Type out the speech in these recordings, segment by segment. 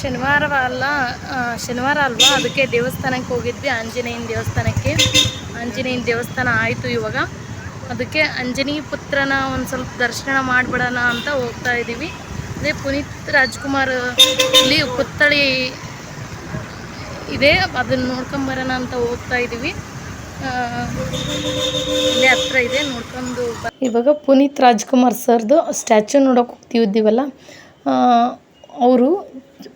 ಶನಿವಾರ ಅಲ್ಲ ಶನಿವಾರ ಅಲ್ವಾ? ಅದಕ್ಕೆ ದೇವಸ್ಥಾನಕ್ಕೆ ಹೋಗಿದ್ವಿ, ಆಂಜನೇಯನ ದೇವಸ್ಥಾನಕ್ಕೆ. ಆಂಜನೇಯನ ದೇವಸ್ಥಾನ ಆಯಿತು ಇವಾಗ. ಅದಕ್ಕೆ ಅಂಜನಿ ಪುತ್ರನ ಒಂದು ಸ್ವಲ್ಪ ದರ್ಶನ ಮಾಡಿಬಿಡೋಣ ಅಂತ ಹೋಗ್ತಾ ಇದ್ದೀವಿ. ಅದೇ ಪುನೀತ್ ರಾಜ್ಕುಮಾರ್ ಇಲ್ಲಿ ಪುತ್ಥಳಿ ಇದೆ, ಅದನ್ನು ನೋಡ್ಕೊಂಬರೋಣ ಅಂತ ಹೋಗ್ತಾ ಇದ್ದೀವಿ. ಇಲ್ಲಿ ಹತ್ರ ಇದೆ, ನೋಡ್ಕೊಂಡು ಇವಾಗ ಪುನೀತ್ ರಾಜ್ಕುಮಾರ್ ಸರ್ದು ಸ್ಟ್ಯಾಚು ನೋಡೋಕೆ ಹೋಗ್ತಿದ್ದೀವಲ್ಲ ಅವರು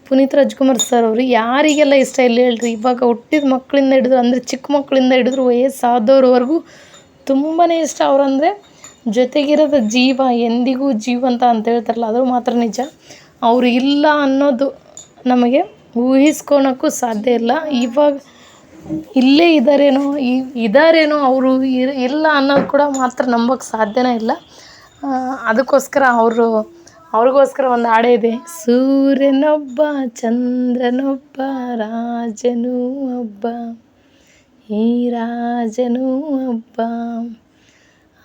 ಪುನೀತ್ ರಾಜ್ಕುಮಾರ್ ಸರ್ ಅವರು, ಯಾರಿಗೆಲ್ಲ ಇಷ್ಟ ಇಲ್ಲ ಹೇಳ್ರಿ. ಇವಾಗ ಹುಟ್ಟಿದ ಮಕ್ಕಳಿಂದ ಹಿಡಿದ್ರು, ಅಂದರೆ ಚಿಕ್ಕ ಮಕ್ಕಳಿಂದ ಹಿಡಿದ್ರು ವಯಸ್ಸಾದವ್ರವರೆಗೂ ತುಂಬಾ ಇಷ್ಟ ಅವರಂದರೆ ಜೊತೆಗಿರೋದು ಜೀವ, ಎಂದಿಗೂ ಜೀವಂತ ಅಂತ ಹೇಳ್ತಾರಲ್ಲ, ಅದು ಮಾತ್ರ ನಿಜ. ಅವರು ಇಲ್ಲ ಅನ್ನೋದು ನಮಗೆ ಊಹಿಸ್ಕೊಳಕ್ಕೂ ಸಾಧ್ಯ ಇಲ್ಲ. ಇವಾಗ ಇಲ್ಲೇ ಇದ್ದಾರೇನೋ ಈ- ಇದ್ದಾರೇನೋ ಅವರು ಇಲ್ಲ ಅನ್ನೋದು ಕೂಡ ಮಾತ್ರ ನಂಬೋಕ್ಕೆ ಸಾಧ್ಯನೇ ಇಲ್ಲ. ಅದಕ್ಕೋಸ್ಕರ ಅವರು ಅವ್ರಿಗೋಸ್ಕರ ಒಂದು ಹಾಡೆ ಇದೆ. ಸೂರ್ಯನೊಬ್ಬ, ಚಂದ್ರನೊಬ್ಬ, ರಾಜನೂ ಒಬ್ಬ, ಈ ರಾಜನೂ ಒಬ್ಬ.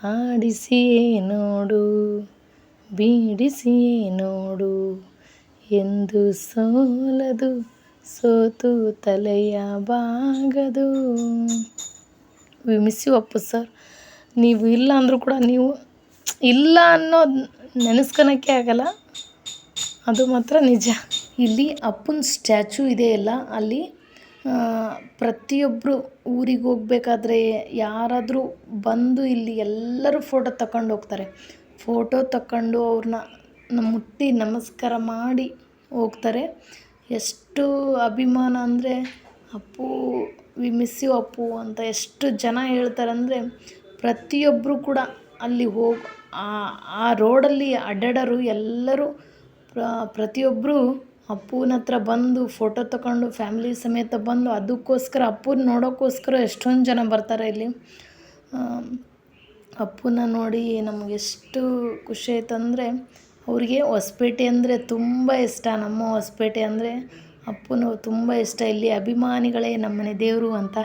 ಆಡಿಸಿಯೇ ನೋಡು, ಬೀಡಿಸಿಯೇ ನೋಡು, ಎಂದು ಸೋಲದು, ಸೋತು ತಲೆಯ ಬಾಗದು. ವಿಮಿಸಿ ಒಪ್ಪು ಸರ್. ನೀವು ಇಲ್ಲ ಅಂದರೂ ಕೂಡ ನೀವು ಇಲ್ಲ ಅನ್ನೋದು ನೆನೆಸ್ಕೊಳಕ್ಕೆ ಆಗಲ್ಲ. ಅದು ಮಾತ್ರ ನಿಜ. ಇಲ್ಲಿ ಅಪ್ಪನ ಸ್ಟ್ಯಾಚು ಇದೆಯಲ್ಲ ಅಲ್ಲಿ ಪ್ರತಿಯೊಬ್ಬರು ಊರಿಗೆ ಹೋಗಬೇಕಾದ್ರೆ ಯಾರಾದರೂ ಬಂದು ಇಲ್ಲಿ ಎಲ್ಲರೂ ಫೋಟೋ ತಗೊಂಡು ಹೋಗ್ತಾರೆ. ಫೋಟೋ ತಗೊಂಡು ಅವ್ರನ್ನ ಮುಟ್ಟಿ ನಮಸ್ಕಾರ ಮಾಡಿ ಹೋಗ್ತಾರೆ. ಎಷ್ಟು ಅಭಿಮಾನ ಅಂದರೆ, Appu we miss you Appu ಅಂತ ಎಷ್ಟು ಜನ ಹೇಳ್ತಾರೆ ಅಂದರೆ ಪ್ರತಿಯೊಬ್ಬರು ಕೂಡ ಅಲ್ಲಿ ಹೋಗಿ ಆ ಆ ರೋಡಲ್ಲಿ ಅಡ್ಡಾಡೋರು ಎಲ್ಲರೂ ಪ್ರ ಪ್ರತಿಯೊಬ್ಬರು ಅಪ್ಪುನ ಹತ್ರ ಬಂದು ಫೋಟೋ ತಗೊಂಡು ಫ್ಯಾಮಿಲಿ ಸಮೇತ ಬಂದು ಅದಕ್ಕೋಸ್ಕರ, ಅಪ್ಪುನ ನೋಡೋಕ್ಕೋಸ್ಕರ ಎಷ್ಟೊಂದು ಜನ ಬರ್ತಾರೆ ಇಲ್ಲಿ. ಅಪ್ಪುನ ನೋಡಿ ನಮಗೆ ಎಷ್ಟು ಖುಷಿ ಆಯ್ತಂದರೆ, ಅವ್ರಿಗೆ ಹೊಸಪೇಟೆ ಅಂದರೆ ತುಂಬ ಇಷ್ಟ. ನಮ್ಮ ಹೊಸಪೇಟೆ ಅಂದರೆ ಅಪ್ಪನು ತುಂಬ ಇಷ್ಟ. ಇಲ್ಲಿ ಅಭಿಮಾನಿಗಳೇ ನಮ್ಮನೆ ದೇವರು ಅಂತ.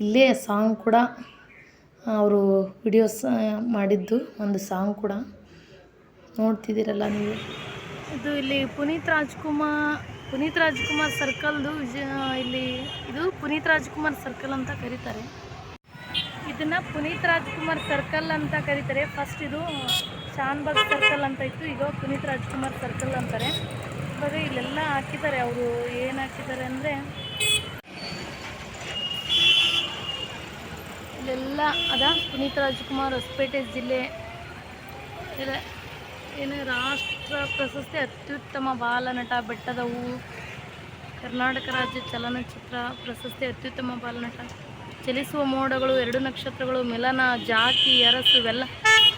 ಇಲ್ಲೇ ಸಾಂಗ್ ಕೂಡ ಅವರು ವಿಡಿಯೋಸ್ ಮಾಡಿದ್ದು, ಒಂದು ಸಾಂಗ್ ಕೂಡ. ನೋಡ್ತಿದ್ದೀರಲ್ಲ ನೀವು? ಇದು ಇಲ್ಲಿ ಪುನೀತ್ ರಾಜ್ಕುಮಾರ್ ಪುನೀತ್ ರಾಜ್ಕುಮಾರ್ ಸರ್ಕಲ್ದು ಇಲ್ಲಿ ಇದು ಪುನೀತ್ ರಾಜ್ಕುಮಾರ್ ಸರ್ಕಲ್ ಅಂತ ಕರೀತಾರೆ. ಇದನ್ನು ಪುನೀತ್ ರಾಜ್ಕುಮಾರ್ ಸರ್ಕಲ್ ಅಂತ ಕರೀತಾರೆ. ಫಸ್ಟ್ ಇದು ಶಾನ್ಬಾಗ್ ಸರ್ಕಲ್ ಅಂತ ಇತ್ತು. ಈಗ ಪುನೀತ್ ರಾಜ್ಕುಮಾರ್ ಸರ್ಕಲ್ ಅಂತಾರೆ. ಇವಾಗ ಇಲ್ಲೆಲ್ಲ ಹಾಕಿದ್ದಾರೆ. ಅವರು ಏನು ಹಾಕಿದ್ದಾರೆ ಅಂದರೆ ಅದ. ಪುನೀತ್ ರಾಜ್ಕುಮಾರ್ ಹೊಸಪೇಟೆ ಜಿಲ್ಲೆ. ಇಲ್ಲ ಏನು ರಾಷ್ಟ್ರ ಪ್ರಶಸ್ತಿ ಅತ್ಯುತ್ತಮ ಬಾಲನಟ ಬೆಟ್ಟದ ಹೂವು ಕರ್ನಾಟಕ ರಾಜ್ಯ ಚಲನಚಿತ್ರ ಪ್ರಶಸ್ತಿ ಅತ್ಯುತ್ತಮ ಬಾಲನಟ. ಚಲಿಸುವ ಮೋಡಗಳು, ಎರಡು ನಕ್ಷತ್ರಗಳು, ಮಿಲನ, ಜಾತಿ, ಅರಸು ಇವೆಲ್ಲ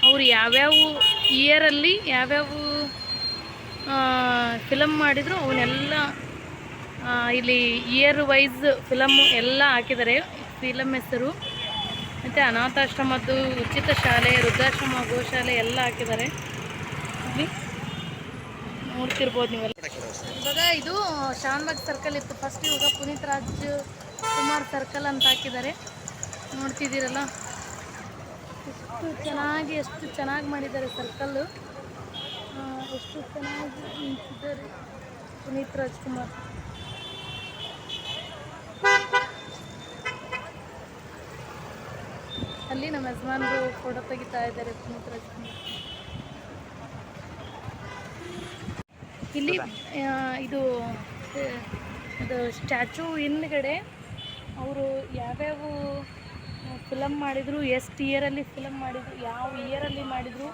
ಅವ್ರು ಯಾವ್ಯಾವ ಇಯರಲ್ಲಿ ಯಾವ್ಯಾವ ಫಿಲಮ್ ಮಾಡಿದ್ರು ಅವನ್ನೆಲ್ಲ ಇಲ್ಲಿ ಇಯರ್ ವೈಸ್ ಫಿಲಮ್ ಎಲ್ಲ ಹಾಕಿದ್ದಾರೆ. ಫಿಲಮ್ ಹೆಸರು ಮತ್ತು ಅನಾಥಾಶ್ರಮದ್ದು ಉಚಿತ ಶಾಲೆ, ವೃದ್ಧಾಶ್ರಮ, ಗೋಶಾಲೆ ಎಲ್ಲ ಹಾಕಿದ್ದಾರೆ. ಇಲ್ಲಿ ನೋಡ್ತಿರ್ಬೋದು ನೀವೆಲ್ಲ. ಇವಾಗ ಇದು ಶಾನ್ಬಾಗ್ ಸರ್ಕಲ್ ಇತ್ತು. ಫಸ್ಟ್ ಇವಾಗ ಪುನೀತ್ ರಾಜ್ ಕುಮಾರ್ ಸರ್ಕಲ್ ಅಂತ ಹಾಕಿದ್ದಾರೆ. ನೋಡ್ತಿದ್ದೀರಲ್ಲ? ಎಷ್ಟು ಚೆನ್ನಾಗಿ ಎಷ್ಟು ಚೆನ್ನಾಗಿ ಮಾಡಿದ್ದಾರೆ ಸರ್ಕಲ್ಲು ಎಷ್ಟು ಚೆನ್ನಾಗಿ ನಿಂತಿದ್ದಾರೆ ಪುನೀತ್ ರಾಜ್ಕುಮಾರ್ ಅಲ್ಲಿ ನಮ್ಮ ಯಜಮಾನ್ರು ಫೋಟೋ ತೆಗಿತಾ ಇದ್ದಾರೆ ರಾಜ್ಕುಮಾರ್. ಇಲ್ಲಿ ಇದು ಇದು ಸ್ಟ್ಯಾಚು ಹಿಂದ್ಗಡೆ ಅವರು ಯಾವ್ಯಾವ ಫಿಲಮ್ ಮಾಡಿದರು, ಎಷ್ಟು ಇಯರಲ್ಲಿ ಫಿಲಮ್ ಮಾಡಿದರು, ಯಾವ ಇಯರಲ್ಲಿ ಮಾಡಿದರು,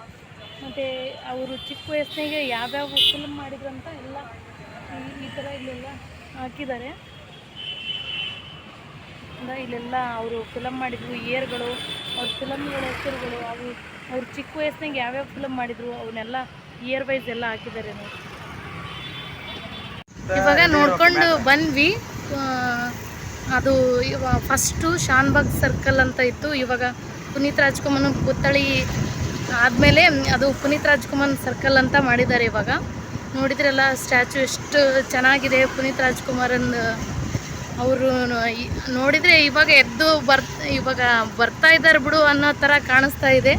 ಮತ್ತು ಅವರು ಚಿಕ್ಕ ವಯಸ್ಸಿನಾಗೆ ಯಾವ್ಯಾವ ಫಿಲಮ್ ಮಾಡಿದ್ರು ಅಂತ ಎಲ್ಲ ಈ ಥರ ಇಲ್ಲೆಲ್ಲ ಹಾಕಿದ್ದಾರೆ. ಅಂದ್ರೆ ಇಲ್ಲೆಲ್ಲ ಅವರು ಫಿಲಮ್ ಮಾಡಿದ್ರು ಇಯರ್ಗಳು ಅವ್ರ ಫಿಲಮ್ಗಳ ಹೆಸರುಗಳು, ಅವು ಅವ್ರ ಚಿಕ್ಕ ವಯಸ್ಸಿನಾಗ ಯಾವ್ಯಾವ ಫಿಲಮ್ ಮಾಡಿದ್ರು ಅವನ್ನೆಲ್ಲ ಇಯರ್ ವೈಸ್ ಎಲ್ಲ ಹಾಕಿದ್ದಾರೆ ನೋಡಿ. ಇವಾಗ ನೋಡ್ಕೊಂಡು ಬಂದ್ವಿ. ಅದು ಫಸ್ಟು ಶಾನ್ಬಾಗ್ ಸರ್ಕಲ್ ಅಂತ ಇತ್ತು. ಇವಾಗ ಪುನೀತ್ ರಾಜ್ಕುಮಾರ್ ಪುತ್ಥಳಿ ಆದಮೇಲೆ ಅದು ಪುನೀತ್ ರಾಜ್ಕುಮಾರ್ ಸರ್ಕಲ್ ಅಂತ ಮಾಡಿದ್ದಾರೆ ಇವಾಗ. ನೋಡಿದ್ರೆಲ್ಲ ಸ್ಟ್ಯಾಚು ಎಷ್ಟು ಚೆನ್ನಾಗಿದೆ ಪುನೀತ್ ರಾಜ್ಕುಮಾರನ್ ಅವರು ನೋಡಿದರೆ ಇವಾಗ ಎದ್ದು ಬರ್ ಇವಾಗ ಬರ್ತಾ ಇದ್ದಾರೆ ಬಿಡು ಅನ್ನೋ ಥರ ಕಾಣಿಸ್ತಾ ಇದೆ.